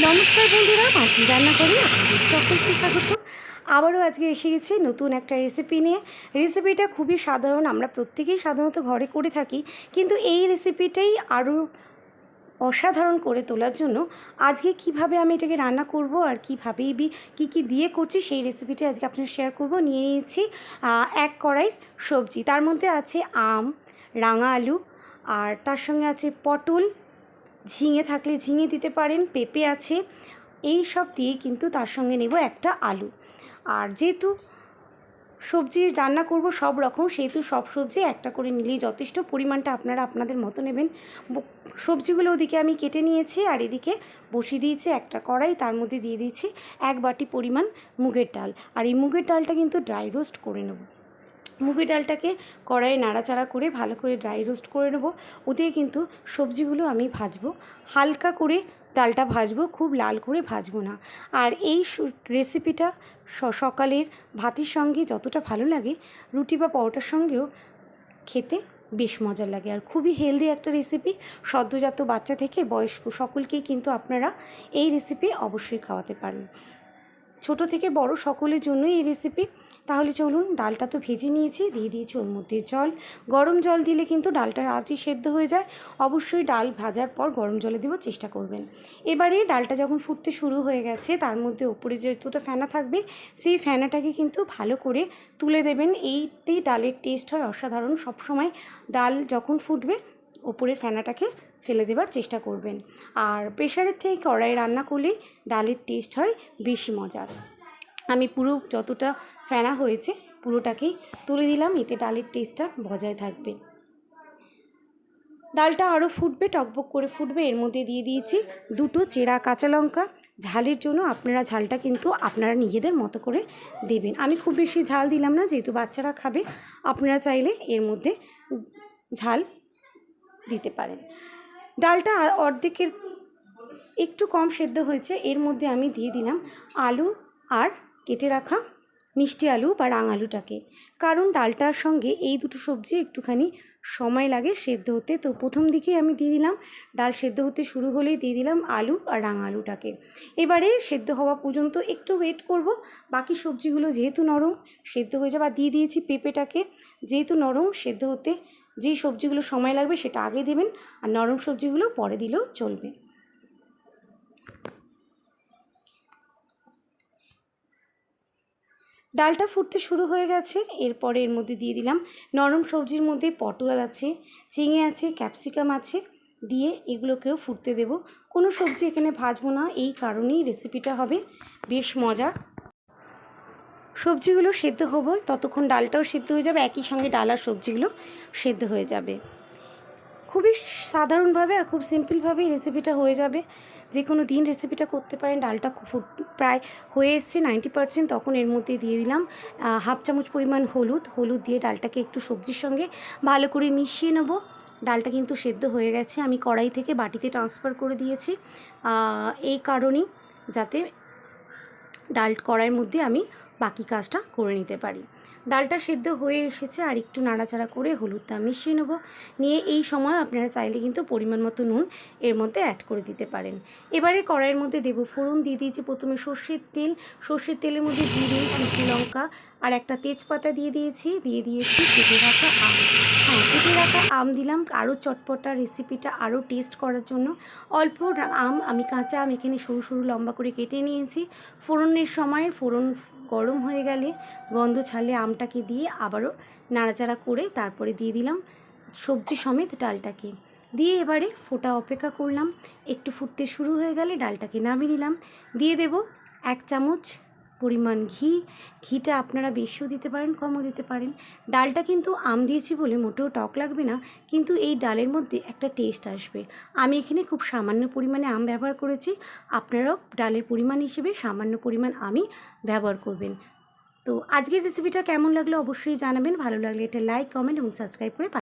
নমস্কার বন্ধুরা মাছি রান্না করি আপনাদের সকলকে স্বাগত। আবারও আজকে এসে গেছি নতুন একটা রেসিপি নিয়ে। রেসিপিটা খুবই সাধারণ, আমরা প্রত্যেকেই সাধারণত ঘরে করে থাকি, কিন্তু এই রেসিপিটাই আরও অসাধারণ করে তোলার জন্য আজকে কীভাবে আমি এটাকে রান্না করব আর কীভাবে কী কী দিয়ে করছি সেই রেসিপিটা আজকে আপনার শেয়ার করব। নিয়ে নিয়েছি এক কড়াই সবজি। তার মধ্যে আছে আম, রাঙা আলু, আর তার সঙ্গে আছে পটল ঝিঙে থাকলে ঝিঙে দিতে পারেন, পেঁপে আছে, এই সব দিয়ে কিন্তু তার সঙ্গে নেব একটা আলু। আর যেহেতু সবজি রান্না করব সব রকম, সেহেতু সব সবজি একটা করে নিলেই যথেষ্ট পরিমাণটা আপনারা আপনাদের মতো নেবেন। সবজিগুলো ওদিকে আমি কেটে নিয়েছি আর এদিকে বসিয়ে দিয়েছি একটা কড়াই, তার মধ্যে দিয়ে দিয়েছি এক বাটি পরিমাণ মুগের ডাল। আর এই মুগের ডালটা কিন্তু ড্রাই রোস্ট করে নেব। মুগের ডালটাকে কড়াইয়ে নাড়াচাড়া করে ভালো করে ড্রাই রোস্ট করে নেব। ওতে কিন্তু সবজিগুলো আমি ভাজবো। হালকা করে ডালটা ভাজবো, খুব লাল করে ভাজবো না। আর এই রেসিপিটা সকালের ভাতের সঙ্গে যতটা ভালো লাগে, রুটি বা পরোটার সঙ্গেও খেতে বেশ মজার লাগে। আর খুবই হেলদি একটা রেসিপি সদ্যজাত বাচ্চা থেকে বয়স্ক সকলকেই কিন্তু আপনারা এই রেসিপি অবশ্যই খাওয়াতে পারেন। ছোট থেকে বড় সকলের জন্যই এই রেসিপি তাহলে চলুন, ডালটা তো ভেজে নিয়েছি, দিয়ে দিয়েছি ওর মধ্যে জল। গরম জল দিলে কিন্তু ডালটা আজই সেদ্ধ হয়ে যায়। অবশ্যই ডাল ভাজার পর গরম জলে দেওয়ার চেষ্টা করবেন। এবারে ডালটা যখন ফুটতে শুরু হয়ে গেছে, তার মধ্যে ওপরে যেহেতুটা ফেনা থাকবে, সেই ফেনাটাকে কিন্তু ভালো করে তুলে দেবেন। এইতেই ডালের টেস্ট হয় অসাধারণ। সবসময় ডাল যখন ফুটবে, ওপরের ফেনাটাকে ফেলে দেওয়ার চেষ্টা করবেন। আর প্রেশারের থেকে কড়াই রান্না করলে ডালের টেস্ট হয় বেশি মজার। আমি পুরো যতটা ফেনা হয়েছে পুরোটাকেই তুলে দিলাম, এতে ডালের টেস্টটা বজায় থাকবে। ডালটা আরও ফুটবে, টকবক করে ফুটবে। এর মধ্যে দিয়ে দিয়েছি দুটো চেরা কাঁচা লঙ্কা। ঝালের জন্য আপনারা ঝালটা কিন্তু আপনারা নিজেদের মতো করে দেবেন। আমি খুব বেশি ঝাল দিলাম না, যেহেতু বাচ্চারা খাবে, আপনারা চাইলে এর মধ্যে ঝাল দিতে পারেন। ডালটা অর্ধেকের একটু কম সেদ্ধ হয়েছে, এর মধ্যে আমি দিয়ে দিলাম আলু আর কেটে রাখা মিষ্টি আলু বা রাঙ আলুটাকে। কারণ ডালটার সঙ্গে এই দুটো সবজি একটুখানি সময় লাগে সেদ্ধ হতে। তো প্রথম দিকেই আমি দিয়ে দিলাম, ডাল সেদ্ধ হতে শুরু হলেই দিয়ে দিলাম আলু আর রাঙ আলুটাকে। এবারে সেদ্ধ হওয়া পর্যন্ত একটু ওয়েট করব, বাকি সবজিগুলো যেহেতু নরম সেদ্ধ হয়ে যাবে, আর দিয়ে দিয়েছি পেঁপেটাকে, যেহেতু নরম সেদ্ধ হতে যেই সবজিগুলো সময় লাগবে সেটা আগে দেবেন আর নরম সবজিগুলো পরে দিলেও চলবে। ডালটা ফুটতে শুরু হয়ে গেছে, এরপরে এর মধ্যে দিয়ে দিলাম নরম সবজির মধ্যে পটল আছে ঝিঙে আছে, ক্যাপসিকাম আছে, দিয়ে এগুলোকেও ফুটতে দেব। কোনো সবজি এখানে ভাজবো না, এই কারণেই রেসিপিটা হবে। বেশ মজা। সবজিগুলো সেদ্ধ হবে, ততক্ষণ ডালটাও সেদ্ধ হয়ে যাবে, একই সঙ্গে ডাল আর সবজিগুলো সেদ্ধ হয়ে যাবে। খুবই সাধারণভাবে আর খুব সিম্পলভাবেই রেসিপিটা হয়ে যাবে। যে কোনো দিন রেসিপিটা করতে পারেন, ডালটা খুব প্রায় হয়ে এসছে নাইনটি পার্সেন্ট তখন এর মধ্যে দিয়ে দিলাম হাফ চামচ পরিমাণ হলুদ। হলুদ দিয়ে ডালটাকে একটু সবজির সঙ্গে ভালো করে মিশিয়ে নেব। ডালটা কিন্তু সেদ্ধ হয়ে গেছে, আমি কড়াই থেকে বাটিতে ট্রান্সফার করে দিয়েছি। এই কারণেই যাতে ডাল কড়াইয়ের মধ্যে আমি বাকি কাজটা করে নিতে পারি। ডালটা সেদ্ধ হয়ে এসেছে, আর একটু নাড়াচাড়া করে হলুদটা মিশিয়ে নেব। নিয়ে এই সময় আপনারা চাইলে কিন্তু পরিমাণ মতো নুন এর মধ্যে অ্যাড করে দিতে পারেন। এবারে কড়াইয়ের মধ্যে দেবো ফোড়ন, দিয়ে দিয়েছি প্রথমে সর্ষের তেল। সর্ষের তেলের মধ্যে জিরে শুকনো লঙ্কা, আর একটা তেজপাতা দিয়ে দিয়েছি। দিয়ে দিয়েছি কেটে রাখা আম। হ্যাঁ কেটে রাখা আম দিলাম। আরও চটপটা রেসিপিটা আরও টেস্ট করার জন্য। অল্প আম, আমি কাঁচা আম এখানে সরু সরু লম্বা করে কেটে নিয়েছি। ফোড়নের সময় ফোড়ন গরম হয়ে গেলে গন্ধ ছাড়লে আমটাকে দিয়ে আবারও নাড়াচাড়া করে তারপরে দিয়ে দিলাম সবজি সমেত ডালটাকে। দিয়ে এবারে ফোটা অপেক্ষা করলাম। একটু ফুটতে শুরু হয়ে গেলে ডালটাকে নামিয়ে নিলাম। দিয়ে দেব এক চামচ পরিমাণ ঘি। ঘিটা আপনারা বেশিও দিতে পারেন, কমও দিতে পারেন। ডালটা কিন্তু আম দিয়েছি বলে মোটেও টক লাগবে না, কিন্তু এই ডালের মধ্যে একটা টেস্ট আসবে। আমি এখানে খুব সামান্য পরিমাণে আম ব্যবহার করেছি, আপনারাও ডালের পরিমাণ হিসেবে সামান্য পরিমাণ আমি ব্যবহার করবেন। তো আজকের রেসিপিটা কেমন লাগল অবশ্যই জানাবেন, ভালো লাগলে এটা লাইক কমেন্ট এবং সাবস্ক্রাইব করে